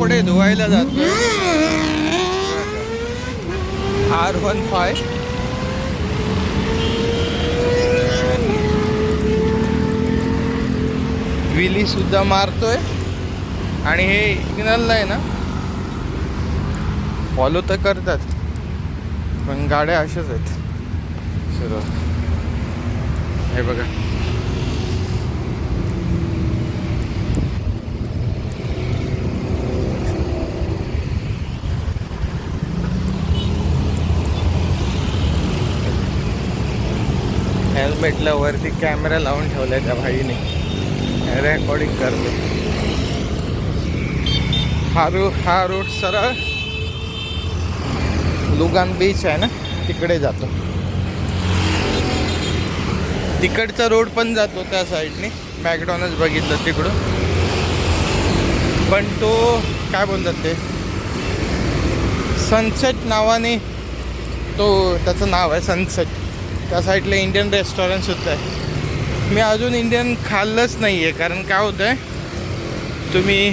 कपडे धुवायला जातो आर वन फाय विली सुद्धा मारतोय. आणि हे सिग्नलला आहे ना? फॉलो तर करतात. पण गाड्या अशाच आहेत. सर्व हे बघा. हेल्मेटला वरती कॅमेरा लावून ठेवला त्या भाईने. रेकॉर्डिंग करतो हा रू हा रोड सरळ लुगान बीच आहे ना? तिकडे जातो. तिकडचा रोड पण जातो त्या साईडने मॅकडॉनल्ड बघितलं तिकडून. पण तो काय बोलतात ते? सनसेट नावाने तो त्याचं नाव आहे सनसेट त्या साईडला इंडियन रेस्टॉरंटसुद्धा आहे. मी अजून इंडियन खाल्लंच नाही आहे कारण काय होतं आहे तुम्ही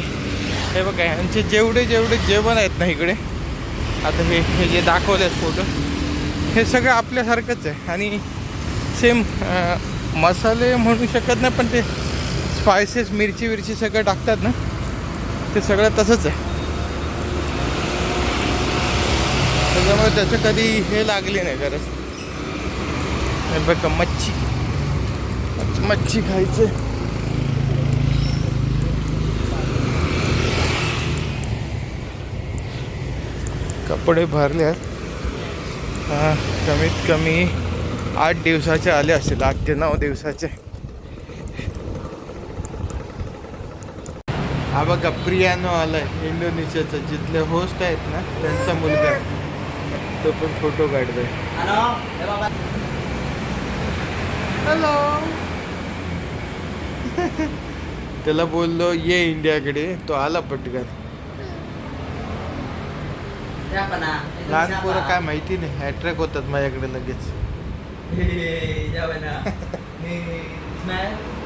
हे बघा यांचे जेवढे जेवढे जेवण आहेत ना इकडे आता हे हे जे दाखवले आहेत फोटो हे सगळं आपल्यासारखंच आहे. आणि सेम मसाले म्हणू शकत नाही पण ते स्पायसेस मिरची विरची सगळं टाकतात ना ते सगळं तसंच आहे. त्याच्यामुळे त्याचं कधी हे लागली नाही गरज बघा मच्छी. मच्छी खायचे. कपडे भरले आहेत कमीत कमी आठ दिवसाचे आले असतील आठ ते नऊ दिवसाचे. हा बघा प्रियानो आलाय इंडोनेशियाचा. जिथले होस्ट आहेत ना त्यांचा मुलगा. आहे. तो पण फोटो काढतोय. हॅलो त्याला बोललो ये इंडियाकडे. तो आला पटकन. लहान? पोरं काय माहिती नाही अट्रॅक्ट होतात माझ्याकडे लगेच.